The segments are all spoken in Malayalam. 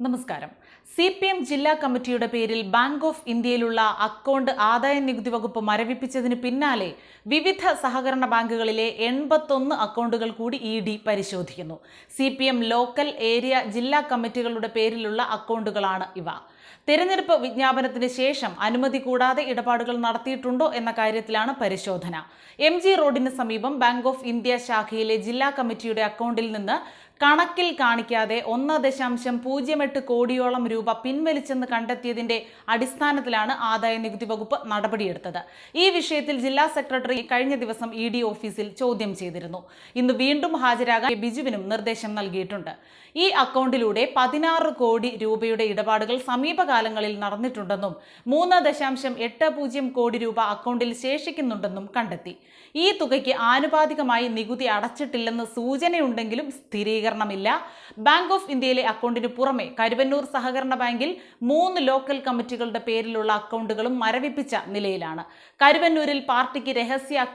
നമസ്കാരം. സി പി എം ജില്ലാ കമ്മിറ്റിയുടെ പേരിൽ ബാങ്ക് ഓഫ് ഇന്ത്യയിലുള്ള അക്കൗണ്ട് ആദായ നികുതി വകുപ്പ് മരവിപ്പിച്ചതിന് പിന്നാലെ വിവിധ സഹകരണ ബാങ്കുകളിലെ എൺപത്തൊന്ന് അക്കൗണ്ടുകൾ കൂടി ഇ ഡി പരിശോധിക്കുന്നു. സി ലോക്കൽ ഏരിയ ജില്ലാ കമ്മിറ്റികളുടെ പേരിലുള്ള അക്കൗണ്ടുകളാണ് ഇവ. തെരഞ്ഞെടുപ്പ് വിജ്ഞാപനത്തിന് ശേഷം അനുമതി കൂടാതെ ഇടപാടുകൾ നടത്തിയിട്ടുണ്ടോ എന്ന കാര്യത്തിലാണ് പരിശോധന. എം ജി റോഡിന് സമീപം ബാങ്ക് ഓഫ് ഇന്ത്യ ശാഖയിലെ ജില്ലാ കമ്മിറ്റിയുടെ അക്കൗണ്ടിൽ നിന്ന് കണക്കിൽ കാണിക്കാതെ ഒന്ന് ദശാംശം പൂജ്യം എട്ട് കോടിയോളം രൂപ പിൻവലിച്ചെന്ന് കണ്ടെത്തിയതിന്റെ അടിസ്ഥാനത്തിലാണ് ആദായ നികുതി വകുപ്പ് നടപടിയെടുത്തത്. ഈ വിഷയത്തിൽ ജില്ലാ സെക്രട്ടറി കഴിഞ്ഞ ദിവസം ഇ ഡി ഓഫീസിൽ ചോദ്യം ചെയ്തിരുന്നു. ഇന്ന് വീണ്ടും ഹാജരാകാൻ ബിജുവിനും നിർദ്ദേശം നൽകിയിട്ടുണ്ട്. ഈ അക്കൗണ്ടിലൂടെ പതിനാറ് കോടി രൂപയുടെ ഇടപാടുകൾ സമീപകാലങ്ങളിൽ നടന്നിട്ടുണ്ടെന്നും മൂന്ന് ദശാംശം എട്ട് പൂജ്യം കോടി രൂപ അക്കൗണ്ടിൽ ശേഷിക്കുന്നുണ്ടെന്നും കണ്ടെത്തി. ഈ തുകയ്ക്ക് ആനുപാതികമായി നികുതി അടച്ചിട്ടില്ലെന്ന് സൂചനയുണ്ടെങ്കിലും സ്ഥിരീകരണമില്ല. ബാങ്ക് ഓഫ് ഇന്ത്യയിലെ അക്കൗണ്ടിന് പുറമെ കരുവന്നൂർ സഹകരണ ബാങ്കിൽ മൂന്ന് ലോക്കൽ കമ്മിറ്റികളുടെ പേരിലുള്ള അക്കൗണ്ടുകളും മരവിപ്പിച്ച നിലയിലാണ്. കരുവന്നൂരിൽ പാർട്ടിക്ക് രഹസ്യ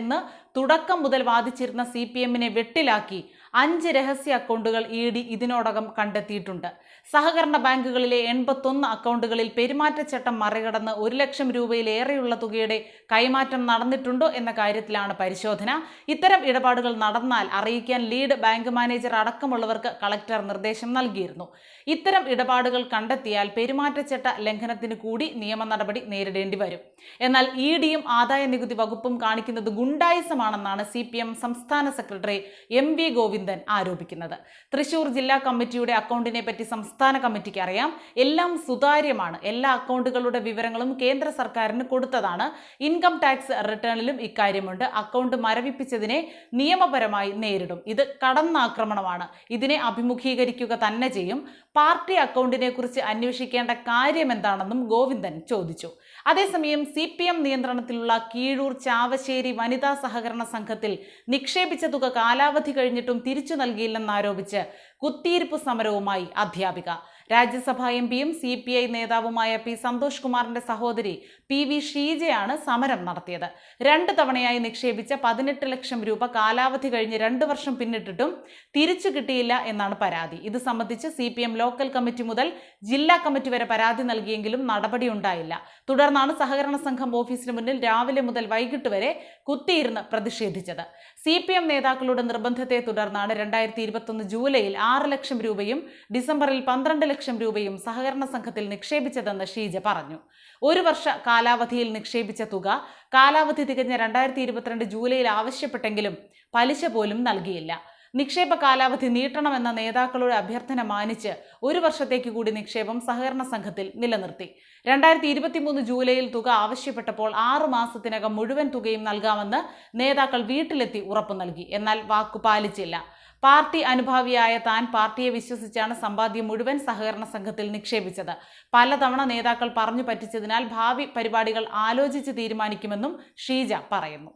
എന്ന് തുടക്കം മുതൽ വാദിച്ചിരുന്ന സി പി എമ്മിനെ വെട്ടിലാക്കി അഞ്ച് രഹസ്യ അക്കൗണ്ടുകൾ ഇ ഡി ഇതിനോടകം കണ്ടെത്തിയിട്ടുണ്ട്. സഹകരണ ബാങ്കുകളിലെ എൺപത്തൊന്ന് അക്കൗണ്ടുകളിൽ പെരുമാറ്റച്ചട്ടം മറികടന്ന് ഒരു ലക്ഷം രൂപയിലേറെയുള്ള തുകയുടെ കൈമാറ്റം നടന്നിട്ടുണ്ടോ എന്ന കാര്യത്തിലാണ് പരിശോധന. ഇത്തരം ഇടപാടുകൾ നടന്നാൽ അറിയിക്കാൻ ലീഡ് ബാങ്ക് മാനേജർ അടക്കമുള്ളവർക്ക് കളക്ടർ നിർദ്ദേശം നൽകിയിരുന്നു. ഇത്തരം ഇടപാടുകൾ കണ്ടെത്തിയാൽ പെരുമാറ്റച്ചട്ട ലംഘനത്തിന് കൂടി നിയമ നടപടി നേരിടേണ്ടി വരും. എന്നാൽ ഇ ഡിയും ആദായ നികുതി വകുപ്പും കാണിക്കുന്നത് ഗുണ്ടായുസമാണെന്നാണ് സി സംസ്ഥാന സെക്രട്ടറി എം വി ഗോവിന്ദൻ ആരോപിക്കുന്നത്. തൃശൂർ ജില്ലാ കമ്മിറ്റിയുടെ അക്കൗണ്ടിനെ പറ്റി സംസ്ഥാന കമ്മിറ്റിക്ക് അറിയാം. എല്ലാം സുതാര്യമാണ്. എല്ലാ അക്കൗണ്ടുകളുടെ വിവരങ്ങളും കേന്ദ്ര സർക്കാരിന് കൊടുത്തതാണ്. ഇൻകം ടാക്സ് റിട്ടേണിലും ഇക്കാര്യമുണ്ട്. അക്കൗണ്ട് മരവിപ്പിച്ചതിനെ നിയമപരമായി നേരിടും. ഇത് കടന്നാക്രമണമാണ്. ഇതിനെ അഭിമുഖീകരിക്കുക തന്നെ ചെയ്യും. പാർട്ടി അക്കൗണ്ടിനെ കുറിച്ച് അന്വേഷിക്കേണ്ട കാര്യം എന്താണെന്നും ഗോവിന്ദൻ ചോദിച്ചു. അതേസമയം സി പി എം നിയന്ത്രണത്തിലുള്ള കീഴൂർ ചാവശ്ശേരി വനിതാ സഹകരണ സംഘത്തിൽ നിക്ഷേപിച്ച തുക കാലാവധി കഴിഞ്ഞിട്ടും തിരിച്ചു നൽകിയില്ലെന്നാരോപിച്ച് കുത്തിയിരിപ്പ് സമരവുമായി അധ്യാപിക. രാജ്യസഭാ എം പിയും സി പി ഐ നേതാവുമായ പി സന്തോഷ് കുമാറിന്റെ സഹോദരി പി വി ഷീജയാണ് സമരം നടത്തിയത്. രണ്ട് തവണയായി നിക്ഷേപിച്ച പതിനെട്ട് ലക്ഷം രൂപ കാലാവധി കഴിഞ്ഞ് രണ്ട് വർഷം പിന്നിട്ടിട്ടും തിരിച്ചു കിട്ടിയില്ല എന്നാണ് പരാതി. ഇത് സംബന്ധിച്ച് സി ലോക്കൽ കമ്മിറ്റി മുതൽ ജില്ലാ കമ്മിറ്റി വരെ പരാതി നൽകിയെങ്കിലും നടപടി ഉണ്ടായില്ല. തുടർന്നാണ് സഹകരണ സംഘം ഓഫീസിന് മുന്നിൽ രാവിലെ മുതൽ വൈകിട്ട് വരെ കുത്തിയിരുന്ന് പ്രതിഷേധിച്ചത്. സി നേതാക്കളുടെ നിർബന്ധത്തെ തുടർന്നാണ് രണ്ടായിരത്തി ജൂലൈയിൽ ആറ് ലക്ഷം രൂപയും ഡിസംബറിൽ പന്ത്രണ്ട് ലക്ഷം രൂപയും സഹകരണ സംഘത്തിൽ നിക്ഷേപിച്ചതെന്ന് ഷീജ പറഞ്ഞു. ഒരു വർഷ കാലാവധിയിൽ നിക്ഷേപിച്ച തുക കാലാവധി തികഞ്ഞ രണ്ടായിരത്തി ഇരുപത്തിരണ്ട് ജൂലൈയിൽ ആവശ്യപ്പെട്ടെങ്കിലും പലിശ പോലും നൽകിയില്ല. നിക്ഷേപ കാലാവധി നീട്ടണമെന്ന നേതാക്കളുടെ അഭ്യർത്ഥന മാനിച്ച് ഒരു വർഷത്തേക്ക് കൂടി നിക്ഷേപം സഹകരണ സംഘത്തിൽ നിലനിർത്തി. രണ്ടായിരത്തി ഇരുപത്തിമൂന്ന് ജൂലൈയിൽ തുക ആവശ്യപ്പെട്ടപ്പോൾ ആറു മാസത്തിനകം മുഴുവൻ തുകയും നൽകാമെന്ന് നേതാക്കൾ വീട്ടിലെത്തി ഉറപ്പു നൽകി എന്നാൽ വാക്കു പാലിച്ചില്ല. പാർട്ടി അനുഭാവിയായ താൻ പാർട്ടിയെ വിശ്വസിച്ചാണ് സമ്പാദ്യം മുഴുവൻ സഹകരണ സംഘത്തിൽ നിക്ഷേപിച്ചത്. പലതവണ നേതാക്കൾ പറഞ്ഞു പറ്റിച്ചതിനാൽ ഭാവി പരിപാടികൾ ആലോചിച്ച് തീരുമാനിക്കുമെന്നും ഷീജ പറയുന്നു.